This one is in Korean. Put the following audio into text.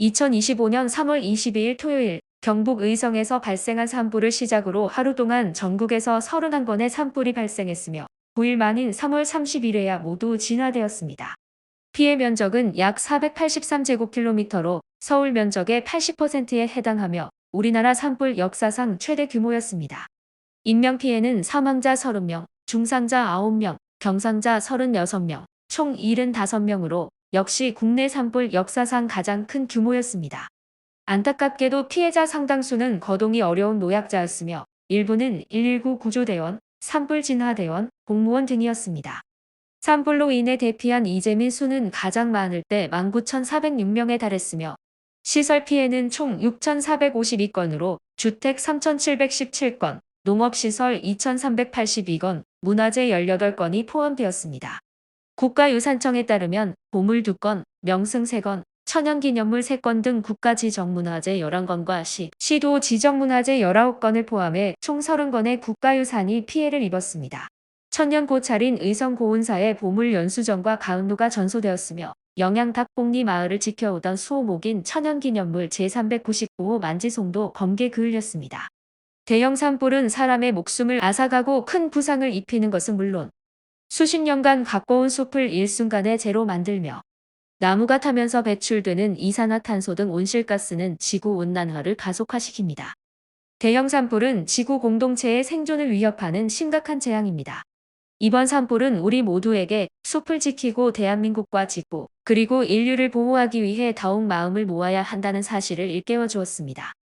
2025년 3월 22일 토요일 경북 의성에서 발생한 산불을 시작으로 하루 동안 전국에서 31건의 산불이 발생했으며 9일 만인 3월 30일에야 모두 진화되었습니다. 피해 면적은 약 483제곱킬로미터로 서울 면적의 80%에 해당하며 우리나라 산불 역사상 최대 규모였습니다. 인명피해는 사망자 30명, 중상자 9명, 경상자 36명, 총 75명으로 역시 국내 산불 역사상 가장 큰 규모였습니다. 안타깝게도 피해자 상당수는 거동이 어려운 노약자였으며 일부는 119 구조대원, 산불 진화대원, 공무원 등이었습니다. 산불로 인해 대피한 이재민 수는 가장 많을 때 19,406명에 달했으며 시설 피해는 총 6,452건으로 주택 3,717건, 농업시설 2,382건, 문화재 18건이 포함되었습니다. 국가유산청에 따르면 보물 2건, 명승 3건, 천연기념물 3건 등 국가지정문화재 11건과 시, 시도 지정문화재 19건을 포함해 총 30건의 국가유산이 피해를 입었습니다. 천년 고찰인 의성고운사의 보물 연수정과 가은로가 전소되었으며 영양닭봉리 마을을 지켜오던 수호목인 천연기념물 제399호 만지송도 검게 그을렸습니다. 대형 산불은 사람의 목숨을 앗아가고 큰 부상을 입히는 것은 물론 수십 년간 가꿔온 숲을 일순간에 재로 만들며 나무가 타면서 배출되는 이산화탄소 등 온실가스는 지구온난화를 가속화시킵니다. 대형 산불은 지구 공동체의 생존을 위협하는 심각한 재앙입니다. 이번 산불은 우리 모두에게 숲을 지키고 대한민국과 지구, 그리고 인류를 보호하기 위해 더욱 마음을 모아야 한다는 사실을 일깨워 주었습니다.